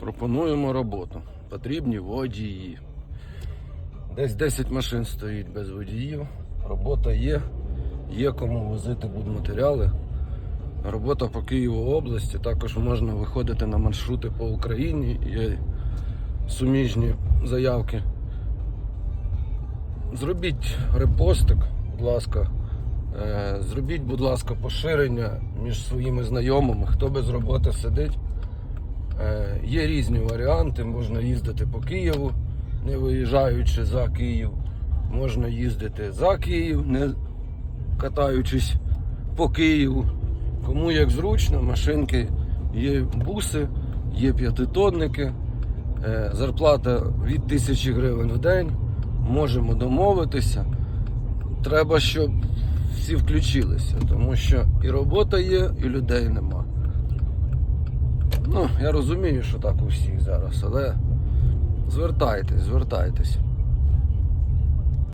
Пропонуємо роботу. Потрібні водії. Десь 10 машин стоїть без водіїв. Робота є. Є кому возити будматеріали. Робота по Києву області. Також можна виходити на маршрути по Україні. Є суміжні заявки. Зробіть репостик, будь ласка. Е, Зробіть, будь ласка, поширення між своїми знайомими, хто без роботи сидить. Е, Є різні варіанти. Можна їздити по Києву, не виїжджаючи за Київ. Можна їздити за Київ, не катаючись по Києву. Кому як зручно, машинки, є буси, є п'ятитонники, е, зарплата від тисячі гривень в день. Можемо домовитися. Треба, щоб всі включилися, тому що і робота є, і людей нема. Ну, я розумію, що так у всіх зараз, але звертайтесь, звертайтесь.